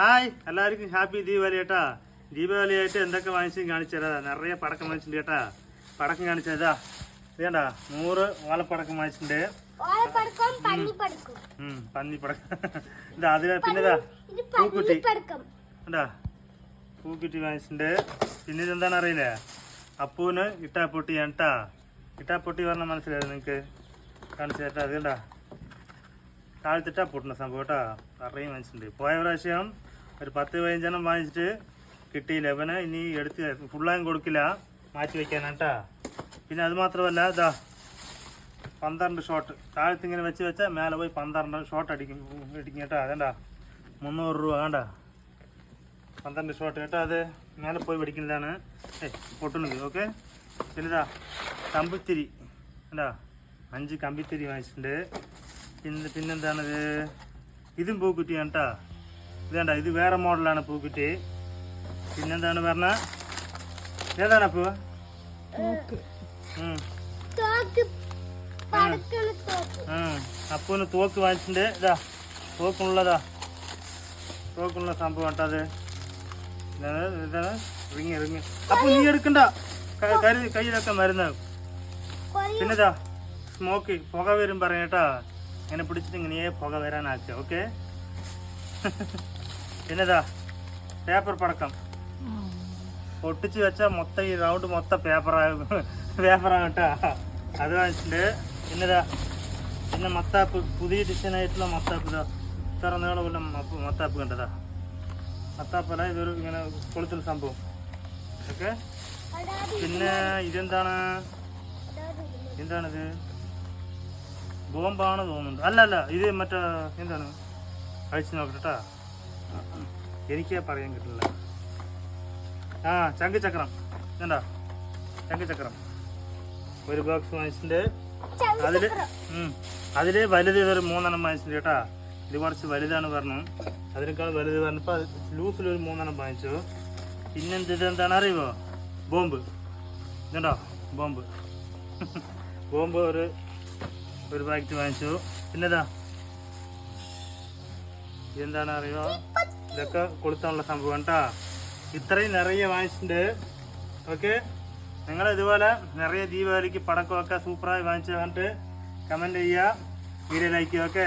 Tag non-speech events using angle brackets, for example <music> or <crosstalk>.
Hi എല്ലാവർക്കും happy Deepavali കേട്ടാ ദീപാവലി ആയിട്ട് എന്തൊക്കെ വാങ്ങിച്ചും കാണിച്ചു തരാം. നിറയെ പടക്കം വാങ്ങിച്ചിട്ടുണ്ട് കേട്ടാ പടക്കം കാണിച്ചതാ ഇതേണ്ട നൂറ് ഓലപ്പടക്കം വാങ്ങിച്ചിട്ടുണ്ട്. പന്നിപ്പടക്കം. പന്നി ഇതാ അതിന് പിന്നെതാ ഇത് പൂക്കുട്ടി. എന്താ പൂക്കുറ്റി വാങ്ങിച്ചിട്ടുണ്ട്. പിന്നെ ഇതെന്താണ് അറിയില്ലേ? അപ്പൂന് ഇട്ടാപ്പൊട്ടി കേട്ടാ ഇട്ടാപ്പൊട്ടി പറഞ്ഞ മനസ്സിലായത് നിങ്ങക്ക്? കാണിച്ചു കേട്ടാ അതുകൊണ്ടാ താഴ്ത്തിട്ടാ പൊട്ടുന്ന സംഭവം കേട്ടാ പറയും വാങ്ങിച്ചിട്ടുണ്ട്. പോയ പ്രാവശ്യം ഒരു പത്ത് പതിനഞ്ചെണ്ണം വാങ്ങിച്ചിട്ട് കിട്ടിയില്ല. ഇവനെ ഇനി എടുത്ത് ഫുള്ളായും കൊടുക്കില്ല. മാറ്റി വെക്കാനാട്ടാ പിന്നെ അത് മാത്രമല്ല ഇതാ പന്ത്രണ്ട് ഷോട്ട് താഴത്ത് ഇങ്ങനെ വെച്ച് വെച്ചാൽ മേലെ പോയി പന്ത്രണ്ട് ഷോട്ട് അടിക്കും. അടിക്കും കേട്ടോ. അതേണ്ടാ മുന്നൂറ് രൂപ വേണ്ട പന്ത്രണ്ട് ഷോട്ട് കേട്ടോ അത് മേലെ പോയി പഠിക്കുന്നതാണ് ഏ പൊട്ടുന്നത്. ഓക്കെ? പിന്നെതാ കമ്പിത്തിരി. എന്താ അഞ്ച് കമ്പിത്തിരി വാങ്ങിച്ചിട്ടുണ്ട്. പിന്നെ പിന്നെന്താണത്? ഇതും പൂക്കുറ്റിയാണ് കേട്ടോ ഇത് കണ്ട ഇത് വേറെ മോഡലാണ് പൂക്കുറ്റി. പിന്നെന്താണ് പറഞ്ഞ? ഏതാണ് പൂ. അപ്പൂന് തോക്ക്. വാങ്ങിച്ചിട്ടുണ്ട്. ഇതാ തോക്കുള്ളതാ തോക്കുള്ള സംഭവം കേട്ടോ അത്. ഇതാണ് ഇതാണ്. Ring ring. അപ്പൊ നീ എടുക്കണ്ട. ക- കരുതി കയ്യിലൊക്കെ മരുന്ന്. പിന്നെതാ സ്മോക്ക് പുക വരും പറയും കേട്ടാ. ഇങ്ങനെ പിടിച്ചിട്ട് ഇങ്ങനെ പുക വരാനാക്കുക ഓക്കെ <laughs> പിന്നെതാ പേപ്പർ പടക്കം. പൊട്ടിച്ച് വെച്ചാൽ മൊത്തം ഈ റൗണ്ട് മൊത്തം പേപ്പറാകും പേപ്പറാകും കേട്ടോ. അത് വാങ്ങിച്ചിട്ട് പിന്നെതാ പിന്നെ മത്താപ്പ് പുതിയ ഡിസൈൻ ആയിട്ടുള്ള മത്താപ്പ് ഇതാ. ഇത്ര നീളമുള്ള മത്താപ്പ് കണ്ടതാ. മത്താപ്പല്ല ഇതൊരു ഇങ്ങനെ കൊളുത്തുള്ള സംഭവം. ഓക്കെ? പിന്നെ ഇതെന്താണ്? എന്താണിത്? ബോംബാണ് തോന്നുന്നുണ്ട് അല്ല അല്ല ഇത് മറ്റേ എന്താണ്? അഴിച്ചു നോക്കട്ടാ എനിക്ക് പറയാൻ കിട്ടില്ല. ആ ചങ്ക് ചക്രം. എന്താ ചങ്ക് ചക്രം. ഒരു ബോക്സ് വാങ്ങിച്ചിട്ടുണ്ട്. അതിൽ ഉം, അതിൽ വലുത് ഇതൊരു മൂന്നെണ്ണം വാങ്ങിച്ചിട്ടുണ്ട് കേട്ടാ. ഇത് കുറച്ച് വലുതാണ് പറഞ്ഞു. അതിനേക്കാൾ വലുത് പറഞ്ഞപ്പോൾ ലൂസിൽ ഒരു മൂന്നെണ്ണം വാങ്ങിച്ചു. പിന്നെന്ത് ഇതെന്താണ് അറിയുമോ ബോംബ്. ഇതുണ്ടോ? ബോംബ്. <laughs> ബോംബ് ഒരു ഒരു പാക്കറ്റ് വാങ്ങിച്ചു. പിന്നെതാ? എന്താണ് അറിയോ ഇതൊക്കെ കൊളുത്താനുള്ള സംഭവം കേട്ടോ ഇത്രയും നിറയെ വാങ്ങിച്ചിട്ടുണ്ട്. ഓക്കെ? നിങ്ങൾ ഇതുപോലെ നിറയെ ദീപാവലിക്ക് പടക്കമൊക്കെ സൂപ്പറായി വാങ്ങിച്ചു കണ്ടിട്ട് കമന്റ് ചെയ്യുക. Video like okay?